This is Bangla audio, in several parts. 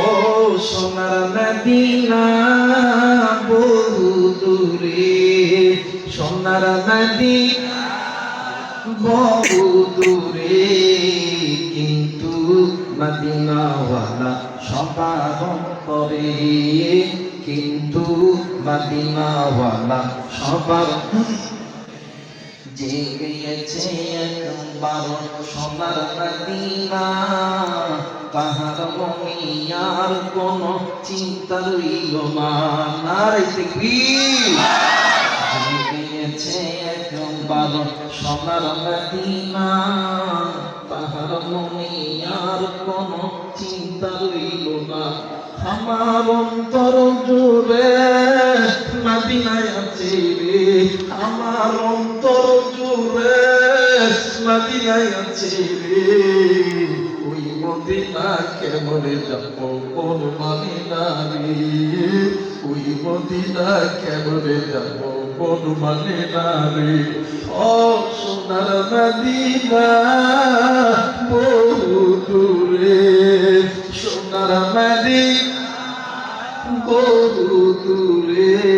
ও সোনার মদিনা বহু দূরে, সোনার মদিনা বহু দূরে, কিন্তু মদিনাওয়ালা সবার অন্তরে কিন্তু মদিনাওয়ালা সবার জেগেছে একবার সোনার মদিনা তাহার আর কোন চিন্তা রইল না। নারে দেখবীর জেগেছে একবার সোনার মদিনা তাহার আর কোন চিন্তা রইল না। আমার অন্তর জুড়ে মদিনায় আছে রে। আমার অন্তর মদিনায় আছে ওই মদিনা কেমনে যাব মদিনা রে ওই মদিনা কেমনে যাব কোন মদিনা রে ও সোনার মদিনা বহু সোনার মদিনা বহু দূরে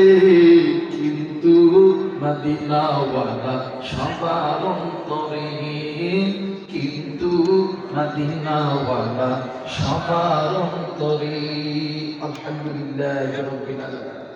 মদিনাওয়ালা সবার অন্তরে। কিন্তু মদিনাওয়ালা সবার অন্তরে। আলহামদুলিল্লাহ রব্বিল আলামিন।